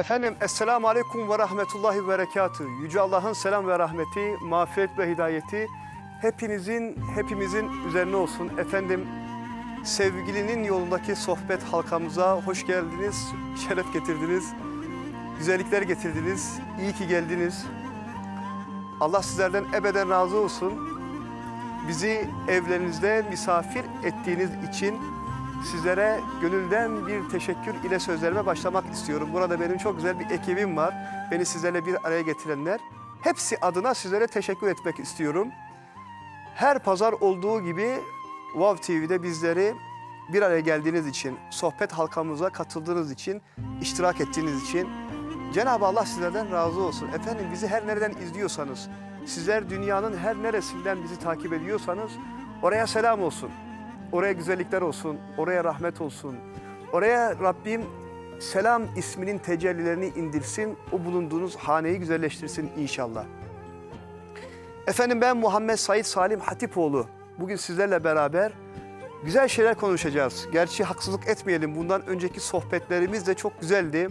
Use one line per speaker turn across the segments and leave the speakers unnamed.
Efendim Esselamu Aleyküm ve Rahmetullahi ve Berekatü. Yüce Allah'ın selam ve rahmeti, mağfiret ve hidayeti hepinizin, hepimizin üzerine olsun. Efendim sevgilinin yolundaki sohbet halkamıza hoş geldiniz, şeref getirdiniz, güzellikler getirdiniz, iyi ki geldiniz. Allah sizlerden ebeden razı olsun. Bizi evlerinizde misafir ettiğiniz için sizlere gönülden bir teşekkür ile sözlerime başlamak istiyorum. Burada benim çok güzel bir ekibim var. Beni sizlerle bir araya getirenler. Hepsi adına sizlere teşekkür etmek istiyorum. Her pazar olduğu gibi Vav TV'de bizleri bir araya geldiğiniz için, sohbet halkamıza katıldığınız için, iştirak ettiğiniz için Cenab-ı Allah sizlerden razı olsun. Efendim bizi her nereden izliyorsanız, sizler dünyanın her neresinden bizi takip ediyorsanız oraya selam olsun. Oraya güzellikler olsun, oraya rahmet olsun. Oraya Rabbim selam isminin tecellilerini indirsin, o bulunduğunuz haneyi güzelleştirsin inşallah. Efendim ben Muhammed Said Salim Hatipoğlu. Bugün sizlerle beraber güzel şeyler konuşacağız. Gerçi haksızlık etmeyelim. Bundan önceki sohbetlerimiz de çok güzeldi.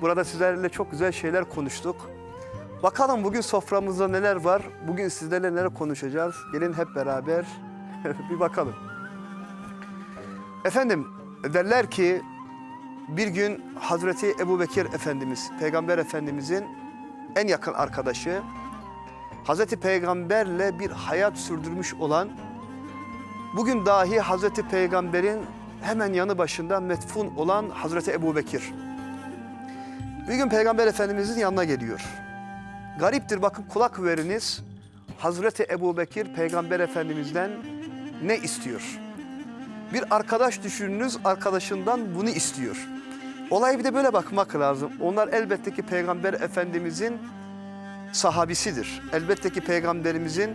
Burada sizlerle çok güzel şeyler konuştuk. Bakalım bugün soframızda neler var? Bugün sizlerle neler konuşacağız? Gelin hep beraber bir bakalım. Efendim derler ki bir gün Hazreti Ebu Bekir Efendimiz, Peygamber Efendimizin en yakın arkadaşı, Hazreti Peygamberle bir hayat sürdürmüş olan, bugün dahi Hazreti Peygamber'in hemen yanı başında metfun olan Hazreti Ebu Bekir. Bir gün Peygamber Efendimizin yanına geliyor. Gariptir bakın kulak veriniz. Hazreti Ebu Bekir Peygamber Efendimiz'den ne istiyor? Bir arkadaş düşününüz arkadaşından bunu istiyor. Olaya bir de böyle bakmak lazım. Onlar elbette ki Peygamber Efendimizin sahabisidir. Elbette ki Peygamberimizin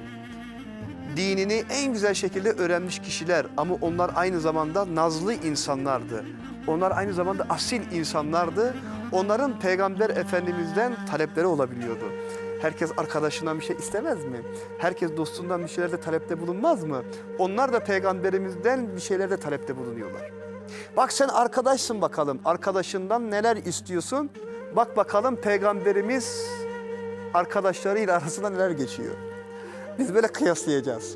dinini en güzel şekilde öğrenmiş kişiler. Ama onlar aynı zamanda nazlı insanlardı. Onlar aynı zamanda asil insanlardı. Onların Peygamber Efendimiz'den talepleri olabiliyordu. Herkes arkadaşından bir şey istemez mi? Herkes dostundan bir şeylerde talepte bulunmaz mı? Onlar da peygamberimizden bir şeylerde talepte bulunuyorlar. Bak sen arkadaşsın bakalım. Arkadaşından neler istiyorsun? Bak bakalım peygamberimiz arkadaşlarıyla arasında neler geçiyor. Biz böyle kıyaslayacağız.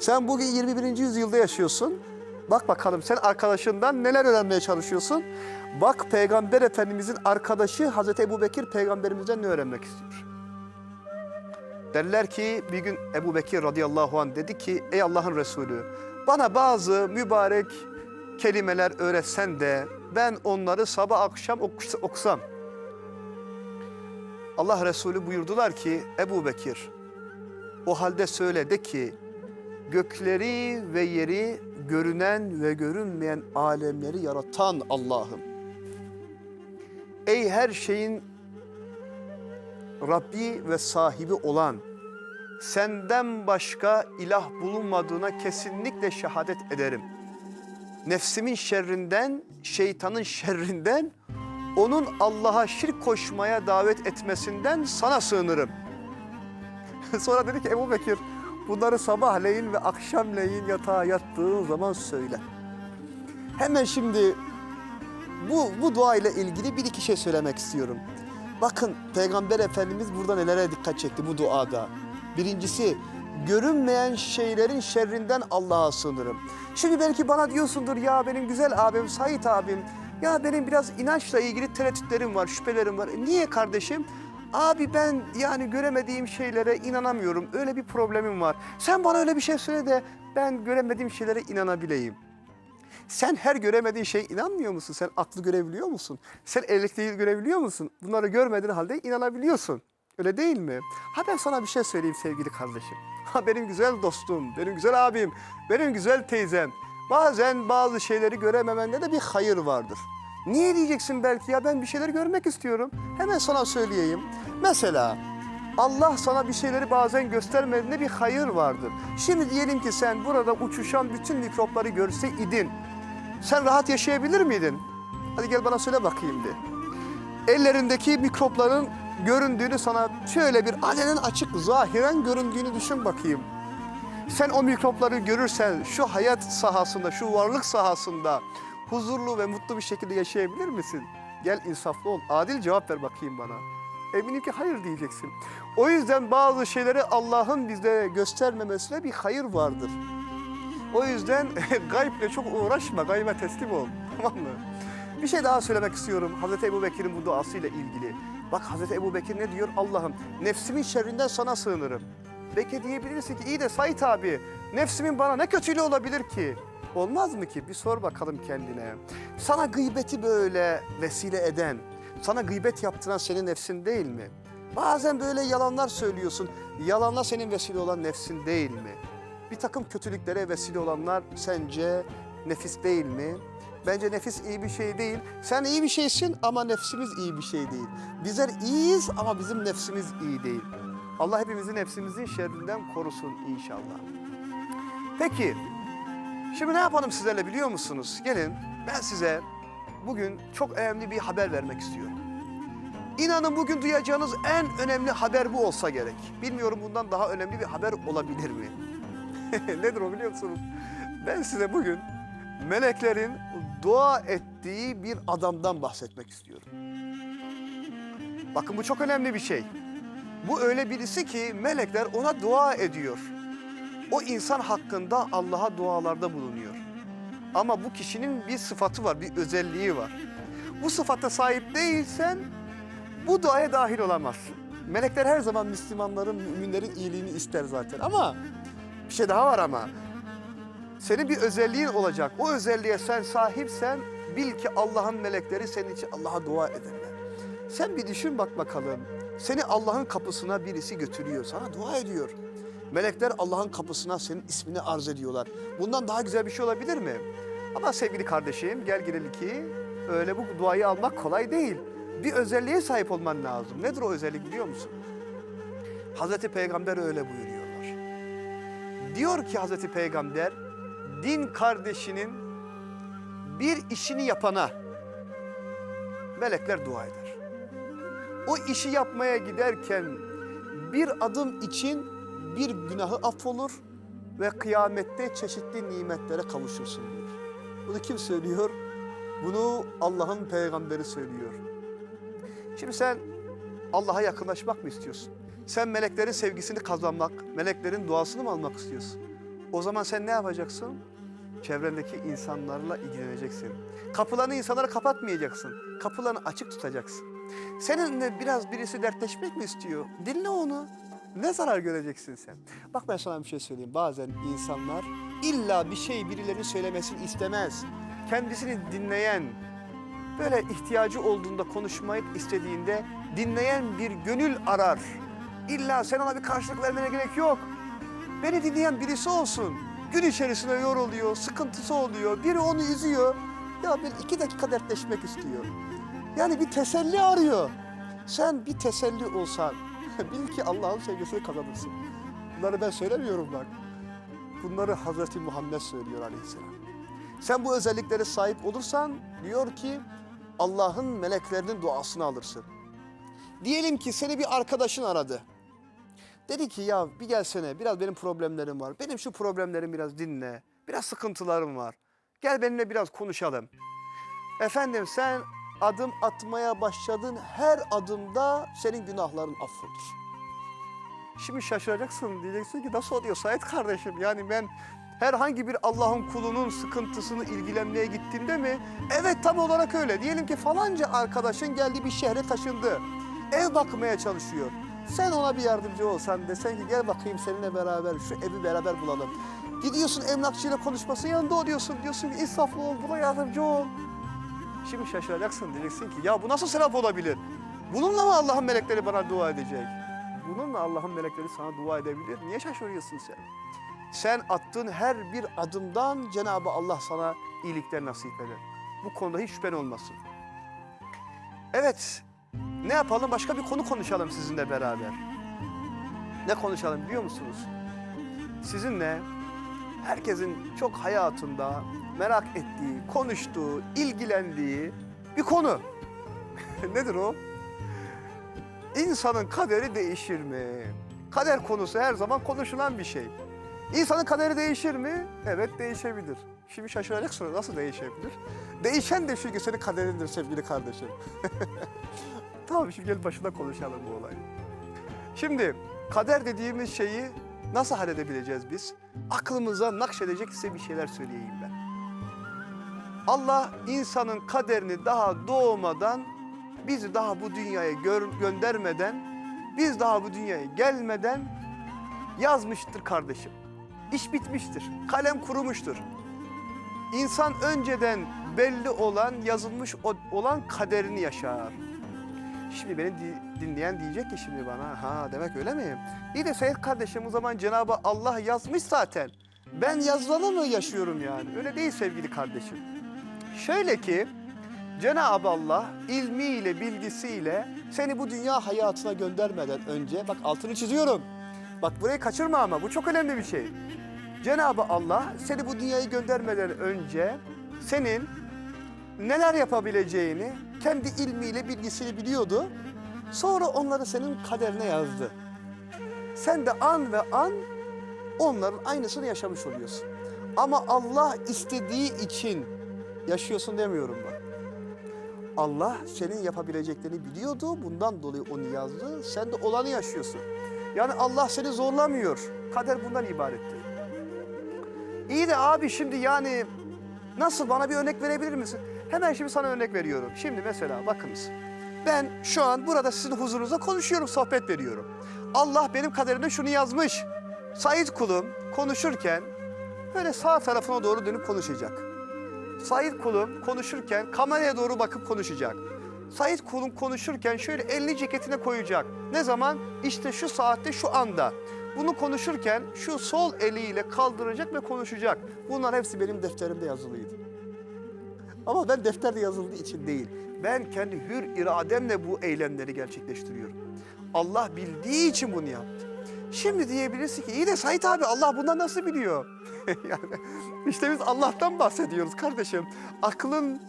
Sen bugün 21. yüzyılda yaşıyorsun. Bak bakalım sen arkadaşından neler öğrenmeye çalışıyorsun? Bak Peygamber Efendimizin arkadaşı Hazreti Ebu Bekir peygamberimizden ne öğrenmek istiyor? Derler ki bir gün Ebu Bekir radıyallahu anh dedi ki ey Allah'ın Resulü bana bazı mübarek kelimeler öğretsen de ben onları sabah akşam okus- okusam. Allah Resulü buyurdular ki Ebu Bekir o halde söyle de ki gökleri ve yeri görünen ve görünmeyen alemleri yaratan Allah'ım. Ey her şeyin Rabbi ve sahibi olan, senden başka ilah bulunmadığına kesinlikle şehadet ederim. Nefsimin şerrinden, şeytanın şerrinden, onun Allah'a şirk koşmaya davet etmesinden sana sığınırım. Sonra dedi ki Ebu Bekir, bunları sabahleyin ve akşamleyin yatağa yattığın zaman söyle. Hemen şimdi bu, bu dua ile ilgili bir iki şey söylemek istiyorum. Bakın Peygamber Efendimiz burada nelere dikkat çekti bu duada. Birincisi görünmeyen şeylerin şerrinden Allah'a sığınırım. Şimdi belki bana diyorsundur ya benim güzel abim Sait abim ya benim biraz inançla ilgili tereddütlerim var, şüphelerim var. E niye kardeşim? Abi ben yani göremediğim şeylere inanamıyorum. Öyle bir problemim var. Sen bana öyle bir şey söyle de ben göremediğim şeylere inanabileyim. Sen her göremediğin şeye inanmıyor musun? Sen aklı görebiliyor musun? Sen elektriği görebiliyor musun? Bunları görmediğin halde inanabiliyorsun. Öyle değil mi? Ha ben sana bir şey söyleyeyim sevgili kardeşim. Ha benim güzel dostum, benim güzel abim, benim güzel teyzem. Bazen bazı şeyleri görememende de bir hayır vardır. Niye diyeceksin belki ya ben bir şeyler görmek istiyorum. Hemen sana söyleyeyim. Mesela Allah sana bir şeyleri bazen göstermediğinde bir hayır vardır. Şimdi diyelim ki sen burada uçuşan bütün mikropları görse idin. Sen rahat yaşayabilir miydin? Hadi gel bana söyle bakayım bir. Ellerindeki mikropların göründüğünü sana şöyle bir alenen açık zahiren göründüğünü düşün bakayım. Sen o mikropları görürsen şu hayat sahasında, şu varlık sahasında huzurlu ve mutlu bir şekilde yaşayabilir misin? Gel insaflı ol. Adil cevap ver bakayım bana. Eminim ki hayır diyeceksin. O yüzden bazı şeyleri Allah'ın bize göstermemesine bir hayır vardır. O yüzden gayble çok uğraşma, gaybe teslim ol. Tamam mı? Bir şey daha söylemek istiyorum Hazreti Ebu Bekir'in bu duasıyla ilgili. Bak Hazreti Ebu Bekir ne diyor? Allah'ım nefsimin şerrinden sana sığınırım. Belki diyebilirsin ki iyi de Sait abi nefsimin bana ne kötülüğü olabilir ki? Olmaz mı ki? Bir sor bakalım kendine. Sana gıybeti böyle vesile eden, sana gıybet yaptıran senin nefsin değil mi? Bazen böyle yalanlar söylüyorsun. Yalanla senin vesile olan nefsin değil mi? Bir takım kötülüklere vesile olanlar sence nefis değil mi? Bence nefis iyi bir şey değil. Sen iyi bir şeysin ama nefsimiz iyi bir şey değil. Bizler iyiyiz ama bizim nefsimiz iyi değil. Allah hepimizi nefsimizin şerrinden korusun inşallah. Peki, şimdi ne yapalım sizlerle biliyor musunuz? Gelin ben size bugün çok önemli bir haber vermek istiyorum. İnanın bugün duyacağınız en önemli haber bu olsa gerek. Bilmiyorum bundan daha önemli bir haber olabilir mi? Nedir o biliyor musunuz? Ben size bugün meleklerin dua ettiği bir adamdan bahsetmek istiyorum. Bakın bu çok önemli bir şey. Bu öyle birisi ki melekler ona dua ediyor. O insan hakkında Allah'a dualarda bulunuyor. Ama bu kişinin bir sıfatı var, bir özelliği var. Bu sıfata sahip değilsen bu duaya dahil olamazsın. Melekler her zaman Müslümanların, müminlerin iyiliğini ister zaten ama bir şey daha var ama. Senin bir özelliğin olacak. O özelliğe sen sahipsen bil ki Allah'ın melekleri senin için Allah'a dua ederler. Sen bir düşün bak bakalım. Seni Allah'ın kapısına birisi götürüyor. Sana dua ediyor. Melekler Allah'ın kapısına senin ismini arz ediyorlar. Bundan daha güzel bir şey olabilir mi? Ama sevgili kardeşim gel gelelim ki öyle bu duayı almak kolay değil. Bir özelliğe sahip olman lazım. Nedir o özellik biliyor musun? Hazreti Peygamber öyle buyuruyorlar. Diyor ki Hazreti Peygamber, din kardeşinin bir işini yapana melekler dua eder. O işi yapmaya giderken bir adım için bir günahı affolur ve kıyamette çeşitli nimetlere kavuşursun diyor. Bunu kim söylüyor? Bunu Allah'ın peygamberi söylüyor. Şimdi sen Allah'a yakınlaşmak mı istiyorsun? Sen meleklerin sevgisini kazanmak, meleklerin duasını mı almak istiyorsun? O zaman sen ne yapacaksın? Çevrendeki insanlarla ilgileneceksin. Kapılarını insanlara kapatmayacaksın. Kapılarını açık tutacaksın. Seninle biraz birisi dertleşmek mi istiyor? Dinle onu. Ne zarar göreceksin sen? Bak ben sana bir şey söyleyeyim. Bazen insanlar illa bir şey birilerinin söylemesini istemez. Kendisini dinleyen, böyle ihtiyacı olduğunda konuşmayı istediğinde dinleyen bir gönül arar. İlla sen ona bir karşılık vermene gerek yok. Beni dinleyen birisi olsun. Gün içerisinde yoruluyor, sıkıntısı oluyor. Biri onu üzüyor. Ya bir iki dakika dertleşmek istiyor. Yani bir teselli arıyor. Sen bir teselli olsan bil ki Allah'ın sevgisini kazanırsın. Bunları ben söylemiyorum bak. Bunları Hazreti Muhammed söylüyor aleyhisselam. Sen bu özelliklere sahip olursan diyor ki Allah'ın meleklerinin duasını alırsın. Diyelim ki seni bir arkadaşın aradı. Dedi ki ya bir gelsene biraz benim problemlerim var. Benim şu problemlerimi biraz dinle. Biraz sıkıntılarım var. Gel benimle biraz konuşalım. Efendim sen adım atmaya başladığın her adımda senin günahların affolur. Şimdi şaşıracaksın diyeceksin ki nasıl oluyor Sait kardeşim? Yani ben herhangi bir Allah'ın kulunun sıkıntısını ilgilenmeye gittiğimde mi? Evet tam olarak öyle. Diyelim ki falanca arkadaşın geldi bir şehre taşındı. Ev bakmaya çalışıyor. Sen ona bir yardımcı olsan desen ki gel bakayım seninle beraber şu evi beraber bulalım. Gidiyorsun emlakçıyla konuşması yanında oluyorsun. Diyorsun ki insaflı ol buna yardımcı ol. Şimdi şaşıracaksın diyeceksin ki ya bu nasıl sevap olabilir? Bununla mı Allah'ın melekleri bana dua edecek? Bununla Allah'ın melekleri sana dua edebilir. Niye şaşırıyorsun sen? Sen attığın her bir adımdan Cenab-ı Allah sana iyilikler nasip eder. Bu konuda hiç şüphen olmasın. Evet, ne yapalım? Başka bir konu konuşalım sizinle beraber. Ne konuşalım biliyor musunuz? Sizinle herkesin çok hayatında merak ettiği, konuştuğu, ilgilendiği bir konu. Nedir o? İnsanın kaderi değişir mi? Kader konusu her zaman konuşulan bir şey. İnsanın kaderi değişir mi? Evet değişebilir. Şimdi şaşıracaksınız nasıl değişebilir? Değişen de çünkü senin kaderindir sevgili kardeşim. tamam şimdi gel başında konuşalım bu olayı. Şimdi kader dediğimiz şeyi nasıl halledebileceğiz biz? Aklımıza nakşedecek size bir şeyler söyleyeyim ben. Allah insanın kaderini daha doğmadan, bizi daha bu dünyaya gör- göndermeden, biz daha bu dünyaya gelmeden yazmıştır kardeşim. İş bitmiştir. Kalem kurumuştur. İnsan önceden belli olan, yazılmış olan kaderini yaşar. Şimdi beni di- dinleyen diyecek ki şimdi bana, ha demek öyle mi? İyi de Seyyid kardeşim o zaman Cenab-ı Allah yazmış zaten. Ben yazılanı mı yaşıyorum yani? Öyle değil sevgili kardeşim. Şöyle ki Cenab-ı Allah ilmiyle, bilgisiyle seni bu dünya hayatına göndermeden önce, bak altını çiziyorum. Bak burayı kaçırma ama bu çok önemli bir şey. Cenab-ı Allah seni bu dünyaya göndermeden önce senin neler yapabileceğini kendi ilmiyle, bilgisiyle biliyordu. Sonra onları senin kaderine yazdı. Sen de an ve an onların aynısını yaşamış oluyorsun. Ama Allah istediği için yaşıyorsun demiyorum bak. Allah senin yapabileceklerini biliyordu. Bundan dolayı onu yazdı. Sen de olanı yaşıyorsun. Yani Allah seni zorlamıyor. Kader bundan ibarettir. İyi de abi şimdi yani nasıl bana bir örnek verebilir misin? Hemen şimdi sana örnek veriyorum. Şimdi mesela bakınız. Ben şu an burada sizin huzurunuzda konuşuyorum, sohbet veriyorum. Allah benim kaderime şunu yazmış. Said kulum konuşurken böyle sağ tarafına doğru dönüp konuşacak. Said kulum konuşurken kameraya doğru bakıp konuşacak. Said kulum konuşurken şöyle elini ceketine koyacak. Ne zaman? İşte şu saatte şu anda. Bunu konuşurken şu sol eliyle kaldıracak ve konuşacak. Bunlar hepsi benim defterimde yazılıydı. Ama ben defterde yazıldığı için değil. Ben kendi hür irademle bu eylemleri gerçekleştiriyorum. Allah bildiği için bunu yaptı. Şimdi diyebilirsin ki iyi de Sait abi Allah bundan nasıl biliyor? yani işte biz Allah'tan bahsediyoruz kardeşim. Aklın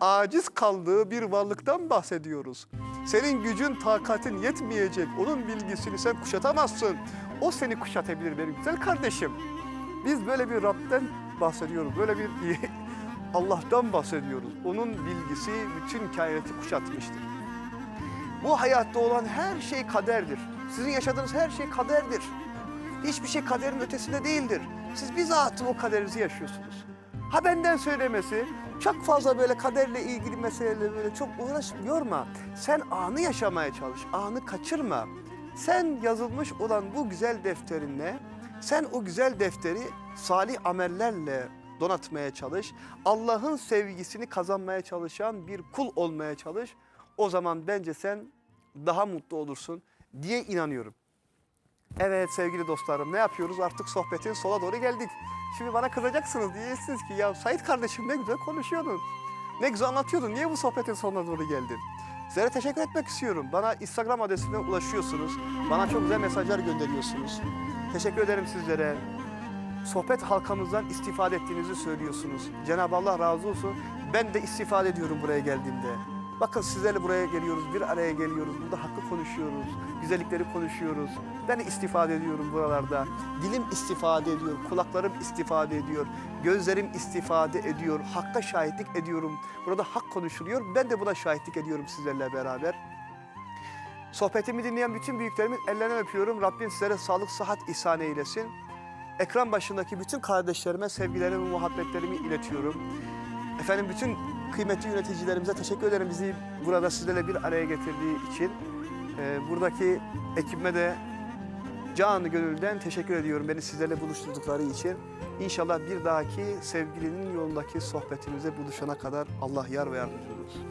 aciz kaldığı bir varlıktan bahsediyoruz. Senin gücün, takatin yetmeyecek. Onun bilgisini sen kuşatamazsın. O seni kuşatabilir benim güzel kardeşim. Biz böyle bir Rab'den bahsediyoruz. Böyle bir Allah'tan bahsediyoruz. Onun bilgisi bütün kainatı kuşatmıştır. Bu hayatta olan her şey kaderdir. Sizin yaşadığınız her şey kaderdir. Hiçbir şey kaderin ötesinde değildir. Siz bizzat o kaderinizi yaşıyorsunuz. Ha benden söylemesi, çok fazla böyle kaderle ilgili meselelerle böyle çok uğraş yorma. Sen anı yaşamaya çalış, anı kaçırma. Sen yazılmış olan bu güzel defterinle, sen o güzel defteri salih amellerle donatmaya çalış. Allah'ın sevgisini kazanmaya çalışan bir kul olmaya çalış. O zaman bence sen daha mutlu olursun diye inanıyorum. Evet sevgili dostlarım ne yapıyoruz artık sohbetin sola doğru geldik. Şimdi bana kızacaksınız diyeceksiniz ki ya Sait kardeşim ne güzel konuşuyordun. Ne güzel anlatıyordun niye bu sohbetin sonuna doğru geldin? Sizlere teşekkür etmek istiyorum. Bana Instagram adresinden ulaşıyorsunuz. Bana çok güzel mesajlar gönderiyorsunuz. Teşekkür ederim sizlere. Sohbet halkamızdan istifade ettiğinizi söylüyorsunuz. Cenab-ı Allah razı olsun. Ben de istifade ediyorum buraya geldiğimde. Bakın sizlerle buraya geliyoruz, bir araya geliyoruz. Burada hakkı konuşuyoruz, güzellikleri konuşuyoruz. Ben de istifade ediyorum buralarda. Dilim istifade ediyor, kulaklarım istifade ediyor, gözlerim istifade ediyor. Hakka şahitlik ediyorum. Burada hak konuşuluyor. Ben de buna şahitlik ediyorum sizlerle beraber. Sohbetimi dinleyen bütün büyüklerimin ellerinden öpüyorum. Rabbim sizlere sağlık, sıhhat ihsan eylesin. Ekran başındaki bütün kardeşlerime sevgilerimi, muhabbetlerimi iletiyorum. Efendim bütün kıymetli yöneticilerimize teşekkür ederim bizi burada sizlerle bir araya getirdiği için. Ee, buradaki ekibime de canı gönülden teşekkür ediyorum beni sizlerle buluşturdukları için. İnşallah bir dahaki sevgilinin yolundaki sohbetimize buluşana kadar Allah yar ve yardımcı olsun.